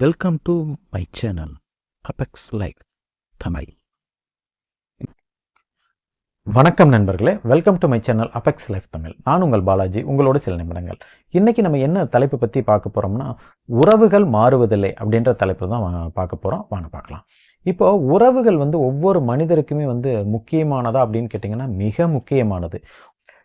Welcome to my channel apex life Tamil வணக்கம் நண்பர்களே welcome to my channel apex life Tamil நான் உங்கள் பாலாஜி உங்களோட சில நிமிடங்கள். இன்றைக்கி நம்ம என்ன தலைப்பு பற்றி பார்க்க போகிறோம்னா உறவுகள் மாறுவதில்லை அப்படின்ற தலைப்பு தான் பார்க்க போகிறோம் வாங்க பார்க்கலாம். இப்போ உறவுகள் வந்து ஒவ்வொரு மனிதருக்குமே வந்து முக்கியமானதா அப்படின்னு கேட்டிங்கன்னா மிக முக்கியமானது.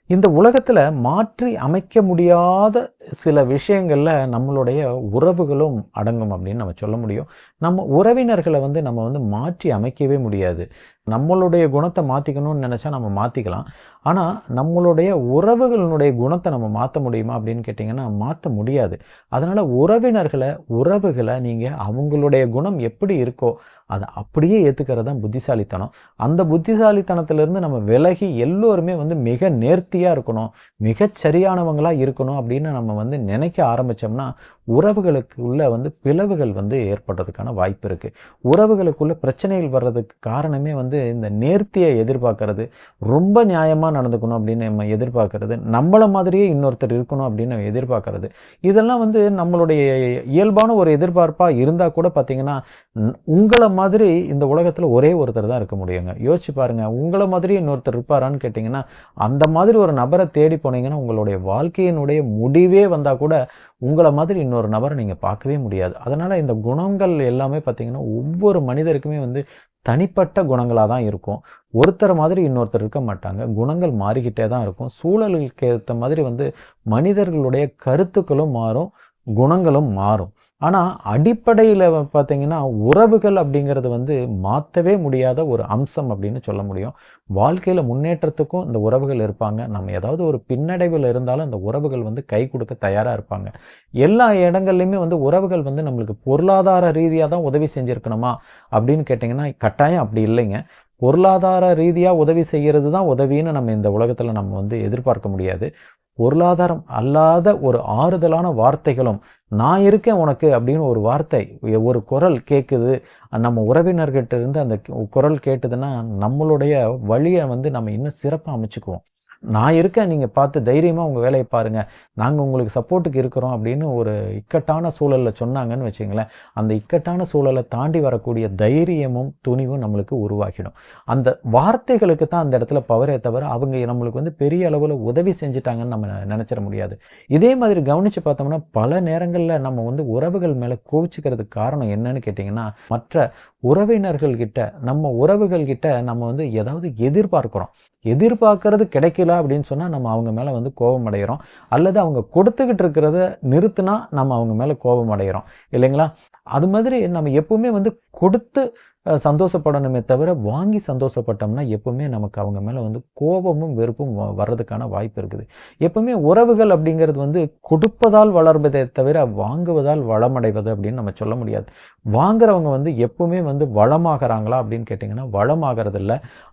இந்த உலகத்தில் மாற்றி அமைக்க முடியாத சில விஷயங்களில் நம்மளுடைய உறவுகளும் அடங்கும் அப்படின்னு நம்ம சொல்ல முடியும். நம்ம உறவினர்களை வந்து நம்ம வந்து மாற்றி அமைக்கவே முடியாது. நம்மளுடைய குணத்தை மாற்றிக்கணும்னு நினச்சா நம்ம மாற்றிக்கலாம் ஆனால் நம்மளுடைய உறவுகளினுடைய குணத்தை நம்ம மாற்ற முடியுமா அப்படின்னு கேட்டிங்கன்னா மாற்ற முடியாது. அதனால் உறவினர்களை உறவுகளை நீங்கள் அவங்களுடைய குணம் எப்படி இருக்கோ அதை அப்படியே ஏற்றுக்கிறது தான் புத்திசாலித்தனம். அந்த புத்திசாலித்தனத்திலேருந்து நம்ம விலகி எல்லோருமே வந்து மிக நேர்த்தியாக இருக்கணும் மிகச் சரியானவங்களாக இருக்கணும் அப்படின்னு நம்ம வந்து நினைக்க ஆரம்பித்தோம்னா உறவுகளுக்குள்ள வந்து பிளவுகள் வந்து ஏற்படுறதுக்கான வாய்ப்பு இருக்குது உறவுகளுக்குள்ள பிரச்சனைகள் வர்றதுக்கு காரணமே வந்து இந்த நேர்த்தியை எதிர்பார்க்கறது. ரொம்ப நியாயமாக நடந்துக்கணும் அப்படின்னு நம்ம எதிர்பார்க்கறது. நம்மளை மாதிரியே இன்னொருத்தர் இருக்கணும் அப்படின்னு நம்ம எதிர்பார்க்கறது. இதெல்லாம் வந்து நம்மளுடைய இயல்பான ஒரு எதிர்பார்ப்பாக இருந்தால் கூட பார்த்தீங்கன்னா உங்களை மாதிரி இந்த உலகத்தில் ஒரே ஒருத்தர் தான் இருக்க முடியுங்க. யோசிச்சு பாருங்க உங்களை மாதிரி இன்னொருத்தர் இருப்பாரான்னு கேட்டிங்கன்னா அந்த மாதிரி ஒரு நபரை தேடி போனீங்கன்னா உங்களுடைய வாழ்க்கையினுடைய முடிவே வந்தால் கூட உங்களை மாதிரி இன்னொரு நபரை நீங்கள் பார்க்கவே முடியாது. அதனால் இந்த குணங்கள் எல்லாமே பார்த்தீங்கன்னா ஒவ்வொரு மனிதருக்குமே வந்து தனிப்பட்ட குணங்களாக தான் இருக்கும். ஒருத்தர் மாதிரி இன்னொருத்தர் இருக்க மாட்டாங்க. குணங்கள் மாறிக்கிட்டே தான் இருக்கும். சூழலுக்கு ஏற்ற மாதிரி வந்து மனிதர்களுடைய கருத்துக்களும் மாறும் குணங்களும் மாறும். ஆனால் அடிப்படையில் பார்த்தீங்கன்னா உறவுகள் அப்படிங்கிறது வந்து மாற்றவே முடியாத ஒரு அம்சம் அப்படின்னு சொல்ல முடியும். வாழ்க்கையில் முன்னேற்றத்துக்கும் இந்த உறவுகள் இருப்பாங்க. நம்ம ஏதாவது ஒரு பின்னடைவில் இருந்தாலும் அந்த உறவுகள் வந்து கை கொடுக்க தயாராக இருப்பாங்க. எல்லா இடங்கள்லையுமே வந்து உறவுகள் வந்து நம்மளுக்கு பொருளாதார ரீதியாக தான் உதவி செஞ்சுருக்கணுமா அப்படின்னு கேட்டிங்கன்னா கட்டாயம் அப்படி இல்லைங்க. பொருளாதார ரீதியாக உதவி செய்கிறது தான் உதவின்னு நம்ம இந்த உலகத்தில் நம்ம வந்து எதிர்பார்க்க முடியாது. பொருளாதாரம் அல்லாத ஒரு ஆறுதலான வார்த்தைகளும் நான் இருக்கேன் உனக்கு அப்படின்னு ஒரு வார்த்தை ஒரு குரல் கேட்குது நம்ம உறவினர்கிட்ட இருந்து அந்த குரல் கேட்டுதுன்னா நம்மளுடைய வழியை வந்து நம்ம இன்னும் சிறப்பாக அமைச்சுக்குவோம். நான் இருக்கேன் நீங்கள் பார்த்து தைரியமாக உங்கள் வேலையை பாருங்கள் நாங்கள் உங்களுக்கு சப்போர்ட்டுக்கு இருக்கிறோம் அப்படின்னு ஒரு இக்கட்டான சூழலில் சொன்னாங்கன்னு வச்சுங்களேன். அந்த இக்கட்டான சூழலை தாண்டி வரக்கூடிய தைரியமும் துணிவும் நம்மளுக்கு உருவாகிடும். அந்த வார்த்தைகளுக்கு தான் அந்த இடத்துல பவரே தவிர அவங்க நம்மளுக்கு வந்து பெரிய அளவில் உதவி செஞ்சுட்டாங்கன்னு நம்ம நினச்சிட முடியாது. இதே மாதிரி கவனித்து பார்த்தோம்னா பல நேரங்களில் நம்ம வந்து உறவுகள் மேலே கோவிச்சுக்கிறதுக்கு காரணம் என்னன்னு கேட்டிங்கன்னா மற்ற உறவினர்கள்கிட்ட நம்ம உறவுகள்கிட்ட நம்ம வந்து ஏதாவது எதிர்பார்க்குறோம். எதிர்பார்க்கறது கொடுக்கல அப்படின்னு சொன்னால் நம்ம அவங்க மேலே வந்து கோபம் அடைகிறோம் அல்லது அவங்க கொடுத்துக்கிட்டு இருக்கிறத நிறுத்தினா நம்ம அவங்க மேலே கோபம் அடைகிறோம் இல்லைங்களா? அது மாதிரி நம்ம எப்பவுமே வந்து கொடுத்து சந்தோஷப்படணுமே தவிர வாங்கி சந்தோஷப்பட்டோம்னா எப்பவுமே நமக்கு அவங்க மேலே வந்து கோபமும் வெறுப்பும் வ- வர்றதுக்கான வாய்ப்பு இருக்குது. எப்பவுமே உறவுகள் அப்படிங்கிறது வந்து கொடுப்பதால் வளர்வதே தவிர வாங்குவதால் வளமடைவது அப்படின்னு நம்ம சொல்ல முடியாது. வாங்குறவங்க வந்து எப்பவுமே வந்து வளமாகறாங்களா அப்படின்னு கேட்டிங்கன்னா வளமாகறது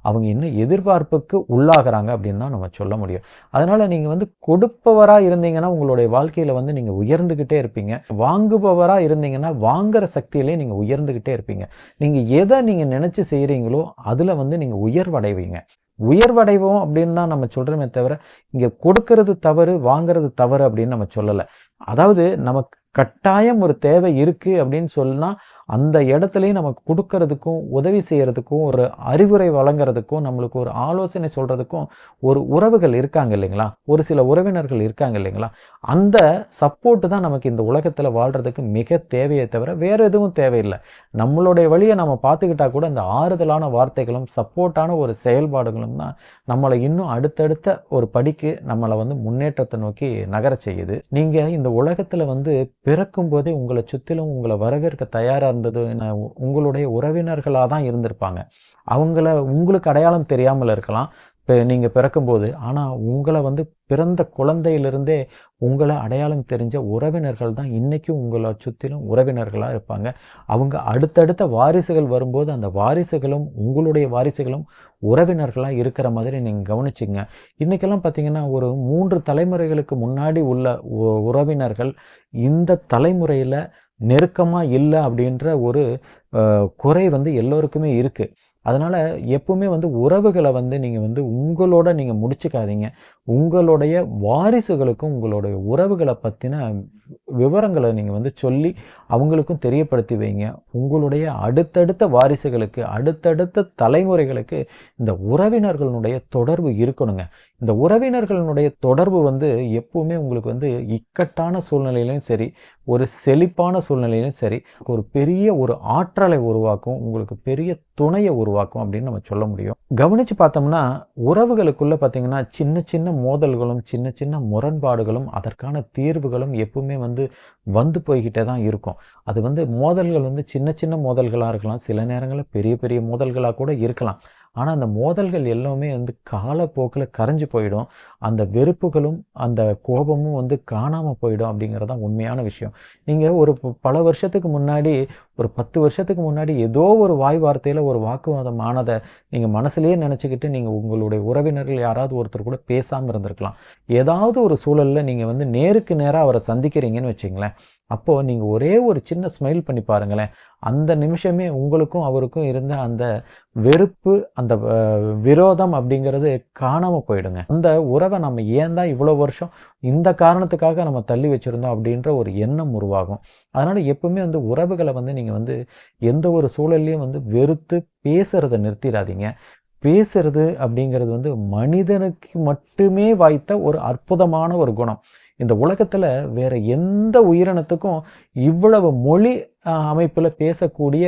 அவங்க இன்னும் எதிர்பார்ப்புக்கு உள்ளாகிறாங்க அப்படின்னு தான் நம்ம சொல்ல முடியும். அதனால் நீங்கள் வந்து கொடுப்பவராக இருந்தீங்கன்னா உங்களுடைய வாழ்க்கையில் வந்து நீங்கள் உயர்ந்துக்கிட்டே இருப்பீங்க. வாங்குபவராக இருந்தீங்கன்னா வாங்குற சக்தியிலே நீங்கள் உயர்ந்துக்கிட்டே இருப்பீங்க. நீங்கள் எதை நீங்க நினைச்சு செய்கிறீங்களோ அதுல வந்து நீங்க உயர்வடைவீங்க. உயர்வடைவோம் அப்படின்னு தான் நம்ம சொல்றோமே தவிர இங்க கொடுக்கறது தவறு வாங்குறது தவறு அப்படின்னு நம்ம சொல்லலை. அதாவது நமக்கு கட்டாயம் ஒரு தேவை இருக்கு அப்படின்னு சொன்னா அந்த இடத்துலையும் நமக்கு கொடுக்கறதுக்கும் உதவி செய்யறதுக்கும் ஒரு அறிவுரை வழங்குறதுக்கும் நம்மளுக்கு ஒரு ஆலோசனை சொல்றதுக்கும் ஒரு உறவுகள் இருக்காங்க இல்லைங்களா? ஒரு சில உறவினர்கள் இருக்காங்க இல்லைங்களா? அந்த சப்போர்ட் தான் நமக்கு இந்த உலகத்துல வாழ்றதுக்கு மிக தேவையே தவிர வேற எதுவும் தேவையில்லை. நம்மளுடைய வழியை நம்ம பார்த்துக்கிட்டா கூட இந்த ஆறுதலான வார்த்தைகளும் சப்போர்ட்டான ஒரு செயல்பாடுகளும் தான் நம்மளை இன்னும் அடுத்தடுத்த ஒரு படிக்கு நம்மளை வந்து முன்னேற்றத்தை நோக்கி நகர செய்யுது. நீங்க இந்த உலகத்துல வந்து பிறக்கும் போதே உங்களை சுத்திலும் உங்களை வரவேற்க தயாரா இருந்தது உங்களுடைய உறவினர்களாக தான் இருந்திருப்பாங்க. அவங்கள உங்களுக்கு அடையாளம் தெரியாமல் இருக்கலாம். நீங்கள் பிறக்கும்போது ஆனால் உங்களை வந்து பிறந்த குழந்தையிலிருந்தே உங்களை அடையாளம் தெரிஞ்ச உறவினர்கள் தான் இன்றைக்கும் உங்களை சுற்றிலும் உறவினர்களாக இருப்பாங்க. அவங்க அடுத்தடுத்த வாரிசுகள் வரும்போது அந்த வாரிசுகளும் உங்களுடைய வாரிசுகளும் உறவினர்களாக இருக்கிற மாதிரி நீங்கள் கவனிச்சிங்க. இன்றைக்கெல்லாம் பார்த்தீங்கன்னா ஒரு மூன்று தலைமுறைகளுக்கு முன்னாடி உள்ள உ- உறவினர்கள் இந்த தலைமுறையில் நெருக்கமாக இல்லை அப்படின்ற ஒரு குறை வந்து எல்லோருக்குமே இருக்குது அதனால் எப்பவுமே வந்து உறவுகளை வந்து நீங்கள் வந்து உங்களோட நீங்கள் முடிச்சுக்காதீங்க. உங்களுடைய வாரிசுகளுக்கும் உங்களுடைய உறவுகளை பற்றின விவரங்களை நீங்கள் வந்து சொல்லி அவங்களுக்கும் தெரியப்படுத்தி வைங்க. உங்களுடைய அடுத்தடுத்த வாரிசுகளுக்கு அடுத்தடுத்த தலைமுறைகளுக்கு இந்த உறவினர்களுடைய தொடர்பு இருக்கணுங்க. இந்த உறவினர்களுடைய தொடர்பு வந்து எப்பவுமே உங்களுக்கு வந்து இக்கட்டான சூழ்நிலையிலும் சரி ஒரு செழிப்பான சூழ்நிலையிலும் சரி ஒரு பெரிய ஒரு ஆற்றலை உருவாக்கும் உங்களுக்கு பெரிய துணையை உருவாக்கும் அப்படின்னு நம்ம சொல்ல முடியும். கவனித்து பார்த்தோம்னா உறவுகளுக்குள்ளே பார்த்தீங்கன்னா சின்ன சின்ன மோதல்களும் சின்ன சின்ன முரண்பாடுகளும் அதற்கான தீர்வுகளும் எப்பவுமே வந்து வந்து போய்கிட்டே தான் இருக்கும். அது வந்து மோதல்கள் வந்து சின்ன சின்ன மோதல்களாக இருக்கலாம். சில நேரங்களில் பெரிய பெரிய மோதல்களாக கூட இருக்கலாம். ஆனால் அந்த மோதல்கள் எல்லாமே வந்து காலப்போக்கில் கரைஞ்சு போயிடும். அந்த வெறுப்புகளும் அந்த கோபமும் வந்து காணாமல் போயிடும் அப்படிங்கிறது தான் உண்மையான விஷயம். நீங்கள் ஒரு பல வருஷத்துக்கு முன்னாடி ஒரு பத்து வருஷத்துக்கு முன்னாடி ஏதோ ஒரு வாய் வார்த்தையில் ஒரு வாக்குவாதம் ஆனதை நீங்கள் மனசுலேயே நினச்சிக்கிட்டு நீங்கள் உங்களுடைய உறவினர்கள் யாராவது ஒருத்தர் கூட பேசாமல் இருந்திருக்கலாம். ஏதாவது ஒரு சூழலில் நீங்கள் வந்து நேருக்கு நேராக அவரை சந்திக்கிறீங்கன்னு வச்சிங்களேன். அப்போது நீங்கள் ஒரே ஒரு சின்ன ஸ்மைல் பண்ணி பாருங்களேன். அந்த நிமிஷமே உங்களுக்கும் அவருக்கும் இருந்த அந்த வெறுப்பு அந்த விரோதம் அப்படிங்கிறது காணாமல் போயிடுங்க. அந்த உறவை நம்ம ஏன் தான் இவ்வளோ வருஷம் இந்த காரணத்துக்காக நம்ம தள்ளி வச்சுருந்தோம் அப்படின்ற ஒரு எண்ணம் உருவாகும். அதனால் எப்பவுமே வந்து உறவுகளை வந்து நீங்கள் வந்து எந்த ஒரு சூழல்லையும் வந்து வெறுத்து பேசுகிறத நிறுத்திடாதீங்க. பேசுறது அப்படிங்கிறது வந்து மனிதனுக்கு மட்டுமே வாய்த்த ஒரு அற்புதமான ஒரு குணம். இந்த உலகத்தில் வேற எந்த உயிரினத்துக்கும் இவ்வளவு மொழி அமைப்பில் பேசக்கூடிய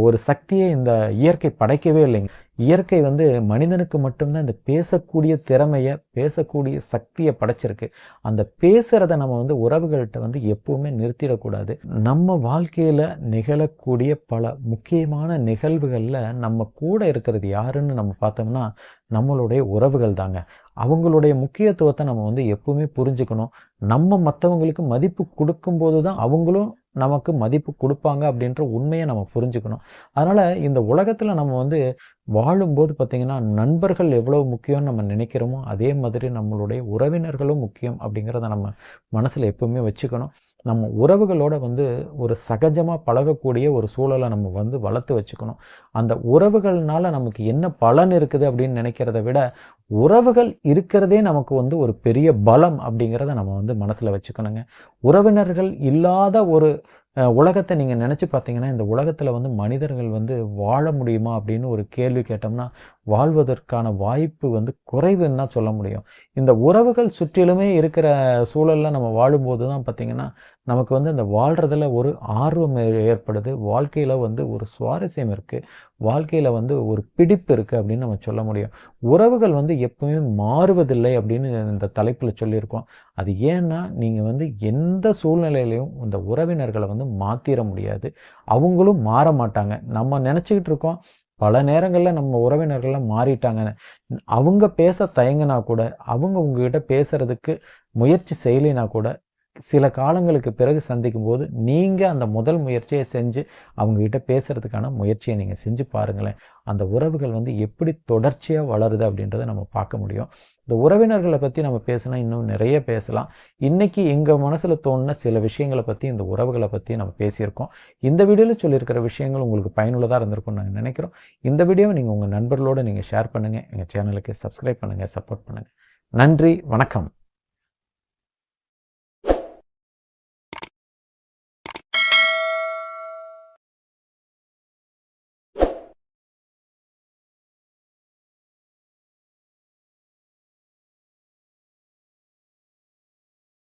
ஒரு சக்தியை இந்த இயற்கை படைக்கவே இல்லைங்க. இயற்கை வந்து மனிதனுக்கு மட்டும்தான் இந்த பேசக்கூடிய திறமையை பேசக்கூடிய சக்தியை படைச்சிருக்கு. அந்த பேசுகிறத நம்ம வந்து உறவுகள்கிட்ட வந்து எப்பவுமே நிறுத்திடக்கூடாது. நம்ம வாழ்க்கையில் நிகழக்கூடிய பல முக்கியமான நிகழ்வுகளில் நம்ம கூட இருக்கிறது யாருன்னு நம்ம பார்த்தோம்னா நம்மளுடைய உறவுகள் தாங்க. அவங்களுடைய முக்கியத்துவத்தை நம்ம வந்து எப்பவுமே புரிஞ்சுக்கணும். நம்ம மற்றவங்களுக்கு மதிப்பு கொடுக்கும்போது தான் அவங்களும் நமக்கு மதிப்பு கொடுப்பாங்க அப்படின்ற உண்மையை நம்ம புரிஞ்சுக்கணும். அதனால் இந்த உலகத்தில் நம்ம வந்து வாழும்போது பார்த்திங்கன்னா நண்பர்கள் எவ்வளோ முக்கியம்னு நம்ம நினைக்கிறோமோ அதே மாதிரி நம்மளுடைய உறவினர்களும் முக்கியம் அப்படிங்கிறத நம்ம மனசில் எப்பவுமே வச்சுக்கணும். நம்ம உறவுகளோட வந்து ஒரு சகஜமாக பழகக்கூடிய ஒரு சூழலை நம்ம வந்து வளர்த்து வச்சுக்கணும். அந்த உறவுகள்னால நமக்கு என்ன பலன் இருக்குது அப்படின்னு நினைக்கிறத விட உறவுகள் இருக்கிறதே நமக்கு வந்து ஒரு பெரிய பலம் அப்படிங்கிறத நம்ம வந்து மனசில் வச்சுக்கணுங்க. உறவினர்கள் இல்லாத ஒரு உலகத்தை நீங்கள் நினச்சி பார்த்தீங்கன்னா இந்த உலகத்தில் வந்து மனிதர்கள் வந்து வாழ முடியுமா அப்படின்னு ஒரு கேள்வி கேட்டோம்னா வாழ்வதற்கான வாய்ப்பு வந்து குறைவுன்னு தான் சொல்ல முடியும். இந்த உறவுகள் சுற்றிலுமே இருக்கிற சூழலில் நம்ம வாழும்போது தான் பார்த்திங்கன்னா நமக்கு வந்து இந்த வாழ்கிறதுல ஒரு ஆர்வம் ஏற்படுது. வாழ்க்கையில் வந்து ஒரு சுவாரஸ்யம் இருக்குது வாழ்க்கையில் வந்து ஒரு பிடிப்பு இருக்குது அப்படின்னு நம்ம சொல்ல முடியும். உறவுகள் வந்து எப்பவுமே மாறுவதில்லை அப்படின்னு இந்த தலைப்பில் சொல்லியிருக்கோம். அது ஏன்னா நீங்கள் வந்து எந்த சூழ்நிலையிலையும் இந்த உறவினர்களை வந்து மாற்றிட முடியாது. அவங்களும் மாற மாட்டாங்க. நம்ம நினச்சிக்கிட்டு இருக்கோம் பல நேரங்களில் நம்ம உறவினர்கள்லாம் மாறிட்டாங்கன்னு. அவங்க பேச தயங்கினா கூட அவங்க உங்ககிட்ட பேசுறதுக்கு முயற்சி செய்யலைனா கூட சில காலங்களுக்கு பிறகு சந்திக்கும் போது நீங்கள் அந்த முதல் முயற்சியை செஞ்சு அவங்ககிட்ட பேசுறதுக்கான முயற்சியை நீங்கள் செஞ்சு பாருங்களேன். அந்த உறவுகள் வந்து எப்படி தொடர்ச்சியாக வளருது அப்படின்றத நம்ம பார்க்க முடியும். இந்த உறவினர்களை பற்றி நம்ம பேசினா இன்னும் நிறைய பேசலாம். இன்னைக்கு எங்கள் மனசில் தோணுன சில விஷயங்களை பற்றி இந்த உறவுகளை பற்றி நம்ம பேசியிருக்கோம். இந்த வீடியோவில் சொல்லியிருக்கிற விஷயங்கள் உங்களுக்கு பயனுள்ளதாக இருந்திருக்கும்னு நாங்கள் நினைக்கிறோம். இந்த வீடியோவை நீங்கள் உங்கள் நண்பர்களோடு நீங்கள் ஷேர் பண்ணுங்கள் எங்கள் சேனலுக்கு சப்ஸ்கிரைப் பண்ணுங்கள் சப்போர்ட் பண்ணுங்கள் நன்றி வணக்கம்.